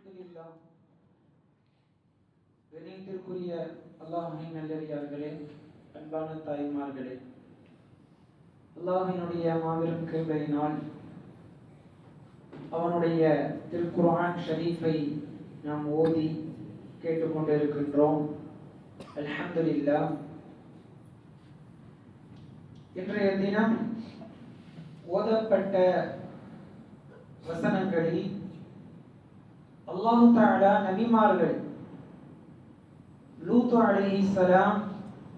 அல்ஹம்துலில்லா கணியத்திற்குரிய அல்லாஹின் நல்லடியார்களே அன்பான தாய்மார்களே அல்லாஹினுடைய மாபெரும் கிருபையினால் அவனுடைய திருக்குரான் ஷரீஃபை நாம் ஓதி கேட்டுக்கொண்டிருக்கின்றோம். அல்ஹம்துலில்லா இன்றைய தினம் ஓதப்பட்ட வசனங்களில் அல்லாஹு தாலா நபிமார்கள் லூத்து சலாம்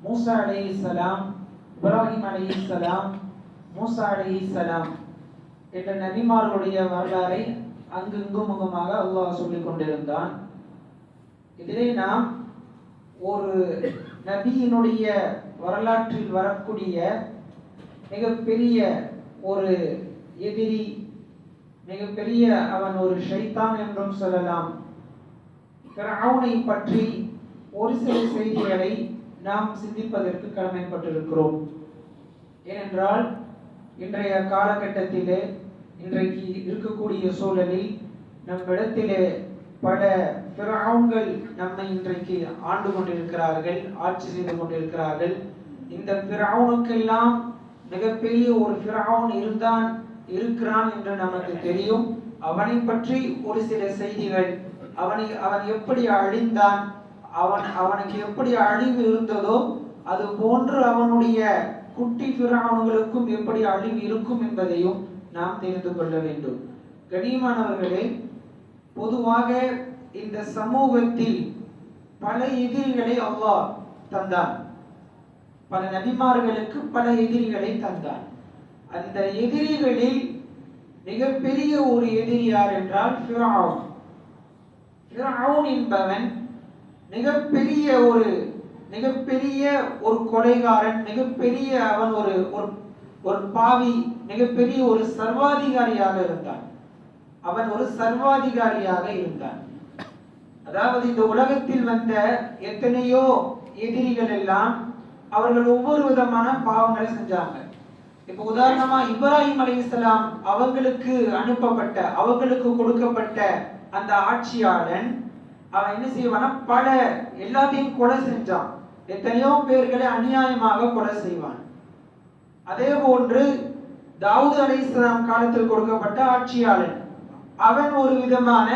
மூசா அலைஹிஸ்ஸலாம் இப்ராஹிம் சலாம் மூசா அலைஹிஸ்ஸலாம் என்ற நபிமார்களுடைய வரலாறை அங்கெங்கும் முகமாக அல்லாஹ் சொல்லிக் கொண்டிருந்தான். இதிலே நாம் ஒரு நபியினுடைய வரலாற்றில் வரக்கூடிய மிகப்பெரிய ஒரு எதிரி மிகப்பெரிய அவன் ஒரு ஷைத்தான் என்றும் சொல்லலாம். ஃபிரௌனை பற்றி ஒரு சில செய்திகளை நாம் சிந்திப்பதற்கு கடமைப்பட்டிருக்கிறோம். ஏனென்றால் இன்றைய காலகட்டத்திலே இன்றைக்கு இருக்கக்கூடிய சூழலில் நம்மிடத்திலே பல ஃபிரௌன்கள் நம்மை இன்றைக்கு ஆண்டு கொண்டிருக்கிறார்கள் ஆட்சி செய்து கொண்டிருக்கிறார்கள். இந்த ஃபிரௌனுக்கெல்லாம் மிகப்பெரிய ஒரு ஃபிரௌன் இருந்தான் இருக்கிறான் என்று நமக்கு தெரியும். அவனை பற்றி ஒரு சில செய்திகள். அவனை அவன் எப்படி அழிந்தான்? அவன் அவனுக்கு எப்படி அழிவு இருந்ததோ அது போன்று அவனுடைய குட்டி பிராணுகளுக்கும் எப்படி அழிவு இருக்கும் என்பதையும் நாம் தெரிந்து கொள்ள வேண்டும். கனியமானவர்களே பொதுவாக இந்த சமூகத்தில் பல எதிரிகளை அல்லாஹ் தந்தான். பல நபிமார்களுக்கு பல எதிரிகளை தந்தான். அந்த எதிரிகளில் மிகப்பெரிய ஒரு எதிரி யார் என்றால் ஃபிரௌன். ஃபிரௌன் என்பவன் மிகப்பெரிய ஒரு மிகப்பெரிய ஒரு கொலைகாரன் மிகப்பெரிய அவன் ஒரு ஒரு ஒரு பாவி மிகப்பெரிய ஒரு சர்வாதிகாரியாக இருந்தான். அவன் ஒரு சர்வாதிகாரியாக இருந்தான். அதாவது இந்த உலகத்தில் வந்த எத்தனையோ எதிரிகள் எல்லாம் அவர்கள் ஒவ்வொரு விதமான பாவங்களை செஞ்சாங்க. இப்ப உதாரணமா இப்ராஹிம் அலிஸ்லாம் அவங்களுக்கு அனுப்பப்பட்ட அவங்களுக்கு கொடுக்கப்பட்ட அந்த ஆட்சியாளன் அவன் என்ன செய்வானா பல எல்லாத்தையும் கொலை செஞ்சான். எத்தனையோ பேர்களை அநியாயமாக கொலை செய்வான். அதே போன்று தாவூத் அலைஹிஸ்ஸலாம் காலத்தில் கொடுக்கப்பட்ட ஆட்சியாளன் அவன் ஒரு விதமான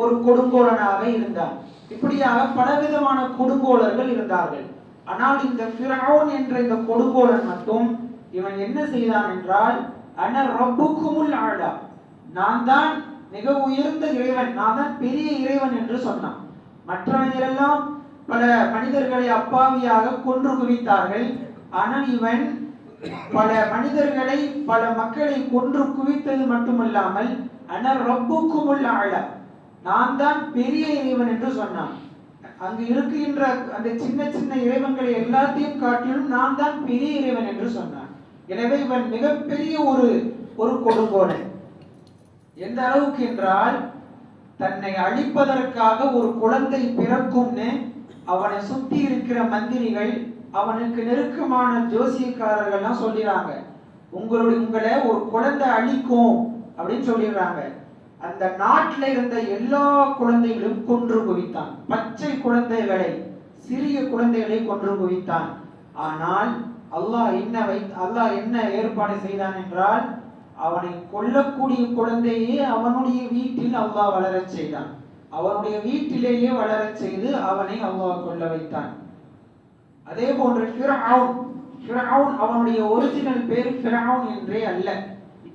ஒரு கொடுங்கோலனாக இருந்தான். இப்படியாக பல விதமான கொடுங்கோலர்கள் இருந்தார்கள். ஆனால் இந்த ஃபிரௌன் என்ற இந்த கொடுங்கோலன் மட்டும் இவன் என்ன செய்தான் என்றால் அன ரப்புக்குமுல் ஆழா நான் தான் மிக உயர்ந்த இறைவன் நான் தான் பெரிய இறைவன் என்று சொன்னான். மற்றவர்களெல்லாம் பல மனிதர்களை அப்பாவியாக கொன்று குவித்தார்கள். ஆனால் இவன் பல மனிதர்களை பல மக்களை கொன்று குவித்தது மட்டுமல்லாமல் அன ரப்புக்குமுல் ஆழா நான் தான் பெரிய இறைவன் என்று சொன்னான். அங்கு இருக்கின்ற அந்த சின்ன சின்ன இறைவன்களை எல்லாத்தையும் காட்டிலும் நான் தான் பெரிய இறைவன் என்று சொன்னான். எனவே இவன் மிகப்பெரிய ஒரு ஒரு கொடுங்கோலன் எந்த அளவுக்கு என்றால் தன்னை அழிப்பதற்காக ஒரு குழந்தை பிறக்கும்னு அவனை சுத்தி இருக்கிற மந்திரிகள் அவனுக்கு நெருக்கமான ஜோசியக்காரர்கள்லாம் சொல்லிடுறாங்க உங்களுடைய உங்களை ஒரு குழந்தை அழிக்கும் அப்படின்னு சொல்லிடுறாங்க. அந்த நாட்டில் இருந்த எல்லா குழந்தைகளும் கொன்று குவித்தான். பச்சை குழந்தைகளை சிறிய குழந்தைகளை கொன்று குவித்தான். ஆனால் அல்லாஹ் என்ன வை அல்லாஹ் என்ன ஏற்பாடு செய்தான் என்றால் அவனை கொல்லக்கூடிய குழந்தையே அவனுடைய வீட்டில் அல்லாஹ் வளரச் செய்தான். அவனுடைய வீட்டிலேயே வளரச் செய்து அவனை அல்லாஹ் கொல்ல வைத்தான். அதே போன்று ஃபிரௌன் ஃபிரௌன் அவனுடைய ஒரிஜினல் பேர் ஃபிரௌன் என்றே அல்ல.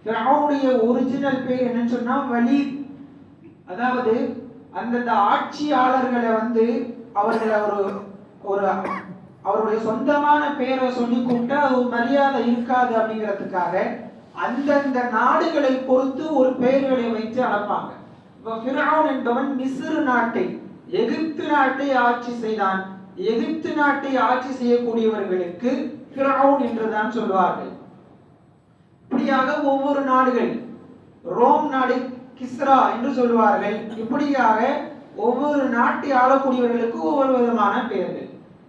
ஃபிரௌனுடைய ஒரிஜினல் பேர் என்னன்னு சொன்னா வலீத். அதாவது அந்தந்த ஆட்சியாளர்களை வந்து அவர்களை ஒரு ஒரு அவருடைய சொந்தமான பெயரை சொல்லி கூப்பிட்டா அது மரியாதை இருக்காது அப்படிங்கிறதுக்காக அந்தந்த நாடுகளை பொறுத்து ஒரு பெயர்களை வைத்து அழைப்பாங்க இப்ப ஃபிரௌன் என்பவன் மிசிறு நாட்டை எகிப்து நாட்டை ஆட்சி செய்தான். எகிப்து நாட்டை ஆட்சி செய்யக்கூடியவர்களுக்கு ஃபிரௌன் என்றுதான் சொல்வார்கள். இப்படியாக ஒவ்வொரு நாடுகள் ரோம் நாடு கிஸ்ரா என்று சொல்வார்கள். இப்படியாக ஒவ்வொரு நாட்டை ஆளக்கூடியவர்களுக்கு ஒவ்வொரு விதமான பெயர்கள்.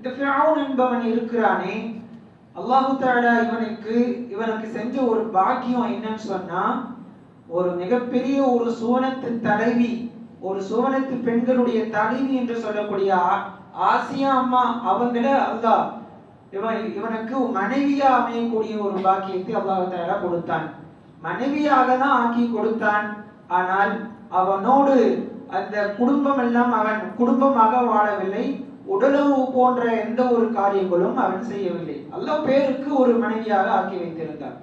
இந்த ஃபிரௌன் என்பவன் இருக்கிறானே அல்லாஹு தாலா இவனுக்கு இவனுக்கு செஞ்ச ஒரு பாக்கியம் என்னன்னு சொன்னா ஒரு மிகப்பெரிய ஒரு சுவனத்து தலைவி ஒரு சுவனத்து பெண்களுடைய தலைவி என்று சொல்லக்கூடிய ஆ- ஆசியா அம்மா அவங்கள அல்லாஹ் இவன் இவனுக்கு மனைவியா அமையக்கூடிய ஒரு பாக்கியத்தை அல்லாஹு தாலா கொடுத்தான். மனைவியாக தான் ஆக்கி கொடுத்தான். ஆனால் அவனோடு அந்த குடும்பம் எல்லாம் அவன் குடும்பமாக வாழவில்லை. உடலுறவு போன்ற எந்த ஒரு காரியங்களும் அவன் செய்யவில்லை. அல்ல பேருக்கு ஒரு மனைவியாக ஆக்கி வைத்திருந்தான்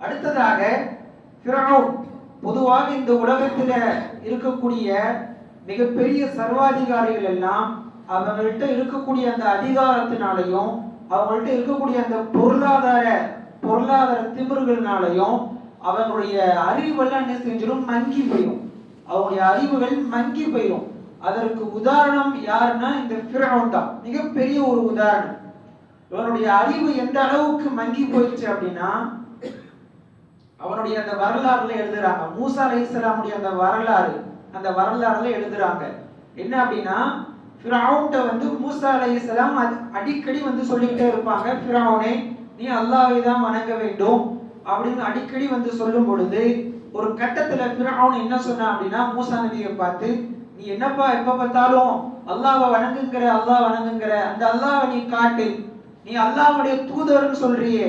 அடுத்ததாக ஃபிரௌன் பொதுவாக இந்த உலகத்தில் இருக்கக்கூடிய மிகப்பெரிய சர்வாதிகாரிகள் எல்லாம் அவங்கள்ட்ட இருக்கக்கூடிய அந்த அதிகாரத்தினாலையும் அவங்கள்ட்ட இருக்கக்கூடிய அந்த பொருளாதார பொருளாதார திமிர்கள்னாலையும் அவங்களுடைய அறிவெல்லாம் என்ன செஞ்சிடும் மங்கி போயிடும் அவங்களுடைய அறிவுகள் மங்கி போயிடும் அதற்கு உதாரணம் யாருன்னா இந்த ஃபிரௌன் தான். மிகப்பெரிய ஒரு உதாரணம். இவனுடைய அறிவு எந்த அளவுக்கு மங்கி போயிடுச்சு அப்படின்னா அவனுடைய அந்த வரலாறுல எழுதுறாங்க. மூசா அலைஹிஸ்ஸலாமுடைய அந்த வரலாறு அந்த வரலாறுல எழுதுறாங்க. என்ன அப்படின்னா ஃபிரௌன்ட்ட வந்து மூசா அலைஹிஸ்ஸலாம் அடிக்கடி வந்து சொல்லிக்கிட்டே இருப்பாங்க ஃபிரௌனே நீ அல்லாவை தான் வணங்க வேண்டும். அப்படின்னு அடிக்கடி வந்து சொல்லும் பொழுது ஒரு கட்டத்துல ஃபிரௌன் என்ன சொன்னான் அப்படின்னா மூசா நபியை பார்த்து நீ என்னப்பா எப்ப பார்த்தாலும் அல்லாவை வணங்குங்கிற அல்லாஹ் வணங்குங்கிற அந்த அல்லாவை நீ காட்டு. நீ அல்லாவுடைய தூதர்னு சொல்றியே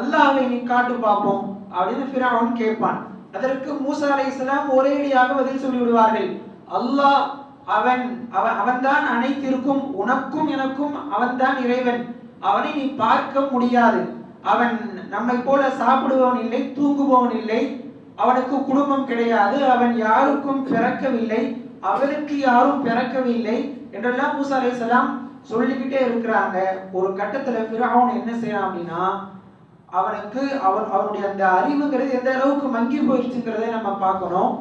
அல்லாவை நீ காட்டு பார்ப்போம் அப்படின்னு ஃபிரௌன் கேட்பான். அதற்கு மூசா அலைஹிஸ்ஸலாம் ஒரேடியாக பதில் சொல்லி விடுவார்கள் அல்லாஹ் அவன் அவன் அவன்தான் அனைத்திற்கும் உனக்கும் எனக்கும் அவன்தான் இறைவன். அவனை நீ பார்க்க முடியாது. அவன் நம்மை போல சாப்பிடுபவன் இல்லை தூங்குபவன் இல்லை. அவனுக்கு குடும்பம் கிடையாது. அவன் யாருக்கும் பிறக்கவில்லை. அவனுக்கு யாரும் பிறக்கவில்லை என்றெல்லாம் மூசா அலைஹிஸ்ஸலாம் சொல்லிக்கிட்டே இருக்கிறாங்க. ஒரு கட்டத்துல ஃபிரௌன் என்ன செய்யறான் அப்படின்னா அவனுக்கு அவன் அவனுடைய அந்த அறிவுங்கிறது எந்த அளவுக்கு மங்கி போயிடுச்சுங்கிறதை நம்ம பார்க்கணும்.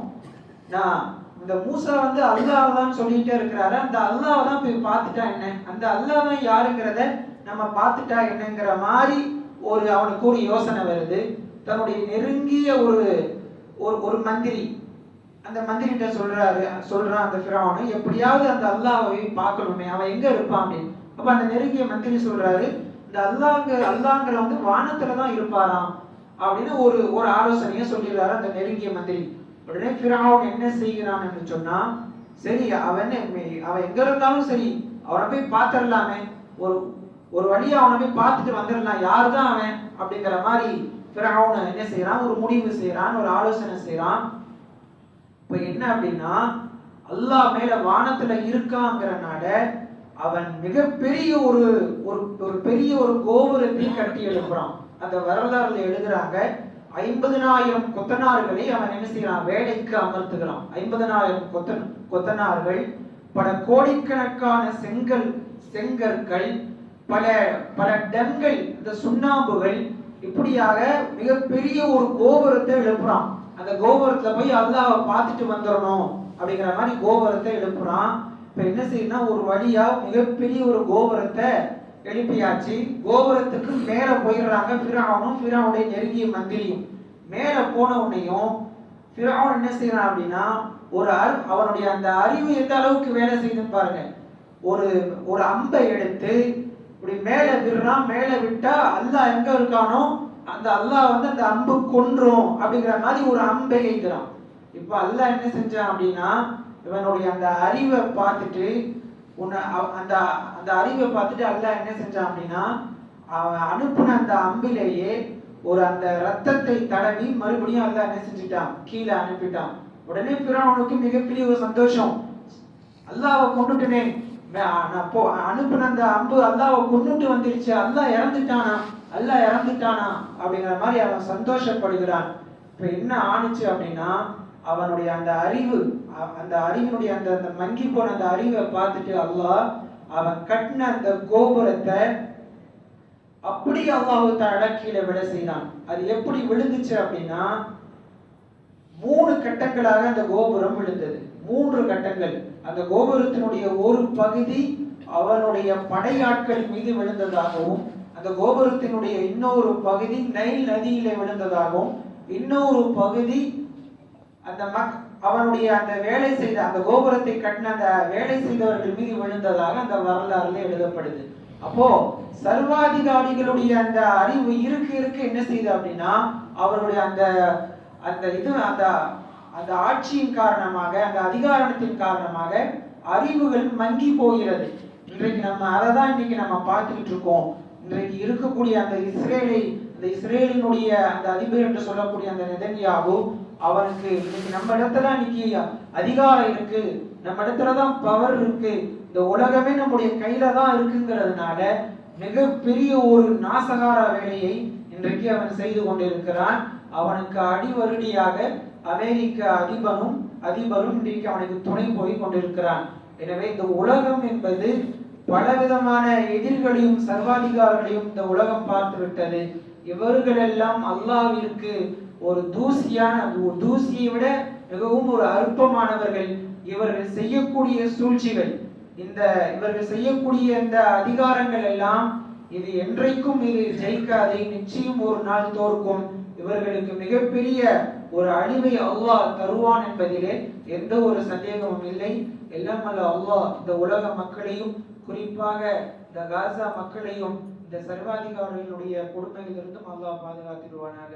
நான் இந்த மூசா வந்து அல்லாஹ் தான் சொல்லிட்டே இருக்கிறாரு. அந்த அல்லாஹ் தான் போய் பார்த்துட்டா என்ன? அந்த அல்லாஹ் தான் யாருங்கிறத நம்ம பார்த்துட்டா என்னங்கிற மாதிரி ஒரு அவனுக்கு ஒரு யோசனை வருது. தன்னுடைய நெருங்கிய ஒரு ஒரு ஒரு மந்திரி அந்த மந்திரிகிட்ட சொல்றாரு சொல்றான் அந்த ஃபிரௌன் எப்படியாவது அந்த அல்லாவை பார்க்கணுமே அவன் எங்க இருப்பான்? அப்படின்னு. அப்ப அந்த நெருங்கிய மந்திரி சொல்றாரு இந்த அல்லாங்க அல்லாங்கிற வந்து வானத்துல தான் இருப்பாராம் அப்படின்னு ஒரு ஒரு ஆலோசனையை சொல்லிடுறாரு அந்த நெருங்கிய மந்திரி. உடனே ஃபிரௌன் என்ன செய்கிறான் என்று சொன்னா சரி அவன் அவன் எங்க இருந்தாலும் சரி அவனை போய் பார்த்துடலாமே. ஒரு ஒரு வழியை அவனை போய் பார்த்துட்டு வந்துடலாம் யார் தான் அவன்? அப்படிங்கிற மாதிரி ஃபிரௌன் என்ன செய்யறான் ஒரு முடிவு செய்யறான் ஒரு ஆலோசனை செய்யறான் இப்ப என்ன அப்படின்னா அல்லாஹ் மேல வானத்துல இருக்காங்கிறனால அவன் மிகப்பெரிய ஒரு ஒரு ஒரு பெரிய ஒரு கோபுரத்தை கட்டி எழுப்புறான். அந்த வரலாறுல எழுதுறாங்க ஐம்பதனாயிரம் கொத்தனார்களை அவன் என்ன செய்யறான்? வேலைக்கு அமர்த்துகிறான். ஐம்பதனாயிரம் கொத்தன் கொத்தனார்கள் பல கோடிக்கணக்கான செங்கல் செங்கற்கள் பல பல டன்கள் இந்த சுண்ணாம்புகள் இப்படியாக மிகப்பெரிய ஒரு கோபுரத்தை எழுப்புறான். அந்த கோபுரத்துல போய் அல்லாஹ்வை பார்த்துட்டு வந்துடணும் அப்படிங்கிற மாதிரி கோபுரத்தை எழுப்புறான். இப்ப என்ன செய்யணும்னா ஒரு வழியா மிகப்பெரிய ஒரு கோபுரத்தை எழுப்பியாச்சு. கோபுரத்துக்கு மேல போயிடுறாங்க பிராவனும் பிராவுடைய நெருங்கிய மந்திரியும் மேல போன உடனேயும் பிராவன் என்ன செய்யறான் அப்படின்னா ஒரு அறி- அவனுடைய அந்த அறிவு எந்த அளவுக்கு வேலை செய்யுதுன்னு பாருங்க. ஒரு ஒரு அம்பை எடுத்து இப்படி மேல விடுறான். மேல விட்டா அல்லாஹ் எங்க இருக்கானோ அந்த அல்லாஹ் வந்து அந்த அம்பு கொன்றும் அப்படிங்கிற மாதிரி ஒரு அம்பை எய்கிறான் இப்ப அல்லாஹ் என்ன செஞ்சான் அப்படின்னா இவனுடைய அந்த அறிவை பார்த்துட்டு உன்னை அவ- அந்த அந்த அறிவை பார்த்துட்டு அல்லாஹ் என்ன செஞ்சான் அப்படின்னா அவன் அனுப்பின அந்த அம்பிலேயே ஒரு அந்த ரத்தத்தை தடவி மறுபடியும் அல்லாஹ் என்ன செஞ்சுட்டான்? கீழே அனுப்பிட்டான். உடனே பிறவனுக்கு மிகப்பெரிய ஒரு சந்தோஷம். அல்லாவை கொண்டுட்டுனே நான் போ அனுப்பின அந்த அம்பு அல்லாவை கொண்டுட்டு வந்துருச்சு. அல்லாஹ் இறந்துட்டானா? அல்ல இறந்துட்டானா அப்படிங்கிற மாதிரி அவன் சந்தோஷப்படுகிறான். இப்ப என்ன ஆணுச்சு அப்படின்னா அவனுடைய அந்த அறிவு அந்த அறிவினுடைய அந்த அந்த மங்கி போன அந்த அறிவை பார்த்துட்டு அல்லாஹ் அவன் கட்டின அந்த கோபுரத்தை அப்படி அல்லாஹ் தஆலா கீழே விழ செய்தான். அது எப்படி விழுந்துச்சு அப்படின்னா மூணு கட்டங்களாக அந்த கோபுரம் விழுந்தது. மூன்று கட்டங்கள். அந்த கோபுரத்தினுடைய ஒரு பகுதி அவனுடைய படையாட்கள் மீது விழுந்ததாகவும் அந்த கோபுரத்தினுடைய இன்னொரு பகுதி நைல் நதியிலே விழுந்ததாகவும் இன்னொரு பகுதி அந்த மக் அவனுடைய அந்த வேலை செய்த அந்த கோபுரத்தை கட்டின அந்த வேலை செய்தவர்கள் மீது விழுந்ததாக அந்த வரலாறுல எழுதப்படுது. அப்போ சர்வாதிகாரிகளுடைய அந்த அறிவு இருக்க இருக்க என்ன செய்யுது அப்படின்னா அவருடைய அந்த அந்த இது அந்த அந்த ஆட்சியின் காரணமாக அந்த அதிகாரத்தின் காரணமாக அறிவுகள் மங்கி போகிறது. இன்றைக்கு நம்ம அதை தான் இன்னைக்கு நம்ம பார்த்துக்கிட்டு இருக்கோம். இன்றைக்கு இருக்கக்கூடிய அந்த இஸ்ரேலை அந்த இஸ்ரேலினுடைய அந்த அதிபர் என்று சொல்லக்கூடிய அந்த நெதன்யாவோ அவனுக்கு இன்னைக்கு நம்ம இடத்துல இன்னைக்கு அதிகாரம் இருக்கு. நம்ம இடத்துல தான் பவர் இருக்கு. இந்த உலகமே நம்முடைய கையில தான் இருக்குங்கிறதுனால மிகப்பெரிய ஒரு நாசகார வேலையை இன்றைக்கு அவன் செய்து கொண்டிருக்கிறான். அவனுக்கு அடிவருடியாக அமெரிக்க அதிபரும் அதிபரும் இன்றைக்கு அவனுக்கு துணை போய் கொண்டிருக்கிறான். எனவே இந்த உலகம் என்பது பலவிதமான எதிர்களையும் சர்வாதிகாரங்களையும் இந்த உலகம் பார்த்து விட்டது இவர்களெல்லாம் அல்லாவிற்கு ஒரு தூசியான ஒரு தூசியை விட மிகவும் ஒரு அற்பமானவர்கள். இவர்கள் செய்யக்கூடிய சூழ்ச்சிகள் இந்த இவர்கள் செய்யக்கூடிய இந்த அதிகாரங்கள் எல்லாம் இது என்றைக்கும் இது ஜெயிக்காது. நிச்சயம் ஒரு நாள் தோற்கும். இவர்களுக்கு மிகப்பெரிய ஒரு அழிவை அல்லாஹ் தருவான் என்பதிலே எந்த ஒரு சந்தேகமும் இல்லை. எல்லாம் அல்ல அல்லாஹ் இந்த உலக மக்களையும் குறிப்பாக இந்த காசா மக்களையும் இந்த சர்வாதிகாரிகளுடைய கொடுமையிலிருந்தும் அல்லாஹ் பாதுகாத்திடுவானாக.